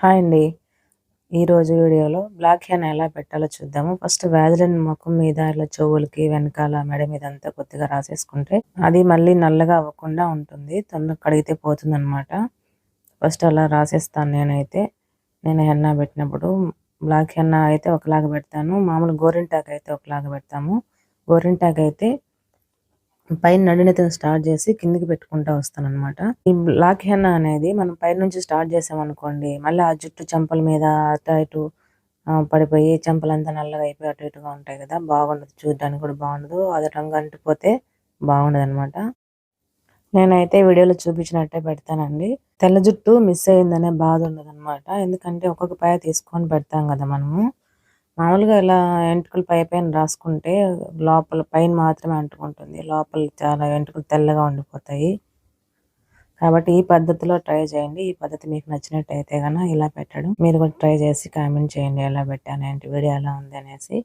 Hi అండి. ఈరోజు వీడియోలో బ్లాక్ హ్యాన్ ఎలా పెట్టాలో చూద్దాము. ఫస్ట్ వ్యాజిలిన్ ముఖం మీద ఇలా చెవులకి వెనకాల మెడ మీద అంతా కొద్దిగా రాసేసుకుంటే అది మళ్ళీ నల్లగా అవ్వకుండా ఉంటుంది. తొందర కడిగితే పోతుంది అనమాట ఫస్ట్ అలా రాసేస్తాను నేనైతే. నేను హెన్నా పెట్టినప్పుడు బ్లాక్ హెన్నా అయితే ఒకలాగా పెడతాను. మామూలు గోరింటాక్ అయితే ఒకలాగా పెడతాము. గోరింటాక్ అయితే పైన నడినతను స్టార్ట్ చేసి కిందికి పెట్టుకుంటా వస్తాను అనమాట ఈ బ్లాక్ హెన్నా అనేది మనం పైన నుంచి స్టార్ట్ చేసామనుకోండి మళ్ళీ ఆ జుట్టు చెంపల మీద అటు ఇటు పడిపోయి చెంపలంతా నల్లగా అయిపోయి అటు ఇటుగా ఉంటాయి కదా బాగుండదు. చూడడానికి కూడా బాగుండదు. అది రంగు అంటిపోతే బాగుండదు అనమాట నేనైతే వీడియోలో చూపించినట్టే పెడతానండి. తెల్ల జుట్టు మిస్ అయిందనే బాధ ఉండదు అనమాట ఎందుకంటే ఒక్కొక్క పాయ తీసుకొని పెడతాం కదా మనము. మామూలుగా ఇలా వెంట్రుకలు పై పైన రాసుకుంటే లోపల పైన మాత్రమే అంటుకుంటుంది. లోపల చాలా వెంట్రుకలు తెల్లగా ఉండిపోతాయి. కాబట్టి ఈ పద్ధతిలో ట్రై చేయండి. ఈ పద్ధతి మీకు నచ్చినట్టయితే కనుక ఇలా పెట్టడం. మీరు కూడా ట్రై చేసి కామెంట్ చేయండి. ఎలా పెట్టాను ఏంటి? వీడియో ఎలా ఉంది అనేసి.